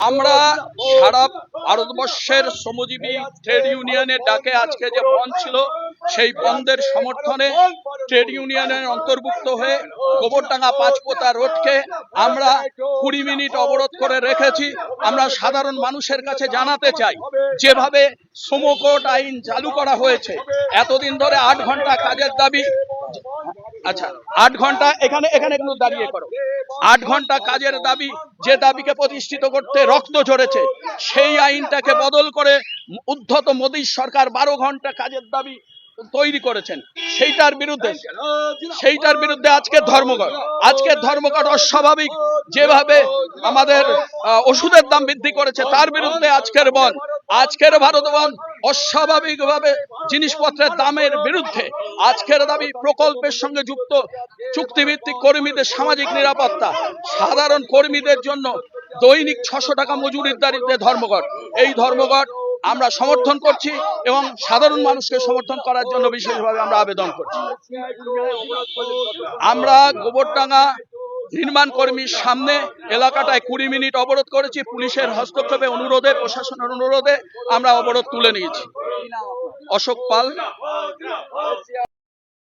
আমরা সারা ভারতবর্ষের শ্রমজীবী ট্রেড ইউনিয়নের ডাকে আজকে যে বন্ধ ছিল সেই বন্ধের সমর্থনে ট্রেড ইউনিয়নের অন্তর্ভুক্ত হয়ে গোবরডাঙ্গা পাঁচপোতা রোডকে আমরা কুড়ি মিনিট অবরোধ করে রেখেছি। আমরা সাধারণ মানুষের কাছে জানাতে চাই, যেভাবে শ্রমকোট আইন চালু করা হয়েছে। এতদিন ধরে আট ঘণ্টা কাজের দাবি। আচ্ছা আট ঘণ্টা, এখানে এখানে একটু দাঁড়িয়ে করো। আট ঘণ্টা কাজের দাবি, যে দাবিকে প্রতিষ্ঠিত করতে রক্ত ঝরেছে, সেই আইনটাকে বদল করে উদ্ধত মোদী সরকার বারো ঘণ্টা কাজের দাবি তৈরি করেছেন। সেইটার বিরুদ্ধে সেইটার বিরুদ্ধে আজকে ধর্মঘট আজকে ধর্মঘট অস্বাভাবিক। যেভাবে আমাদের ওষুধের দাম বৃদ্ধি করেছে তার বিরুদ্ধে আজকের বন আজকের ভারত বন অস্বাভাবিকভাবে জিনিসপত্রের দামের বিরুদ্ধে আজকের দাবি প্রকল্পের সঙ্গে যুক্ত চুক্তিভিত্তিক কর্মীদের সামাজিক নিরাপত্তা সাধারণ কর্মীদের জন্য দৈনিক ছশো টাকা মজুরির দাঁড়িয়ে ধর্মঘট এই ধর্মঘট আমরা সমর্থন করছি এবং সাধারণ মানুষকে সমর্থন করার জন্য বিশেষভাবে আমরা আবেদন করছি। আমরা গোবরডাঙ্গা নির্মাণ কর্মীর সামনে এলাকাটায় কুড়ি মিনিট অবরোধ করেছি, পুলিশের হস্তক্ষেপে অনুরোধে, প্রশাসনের অনুরোধে আমরা অবরোধ তুলে নিয়েছি। অশোক পাল।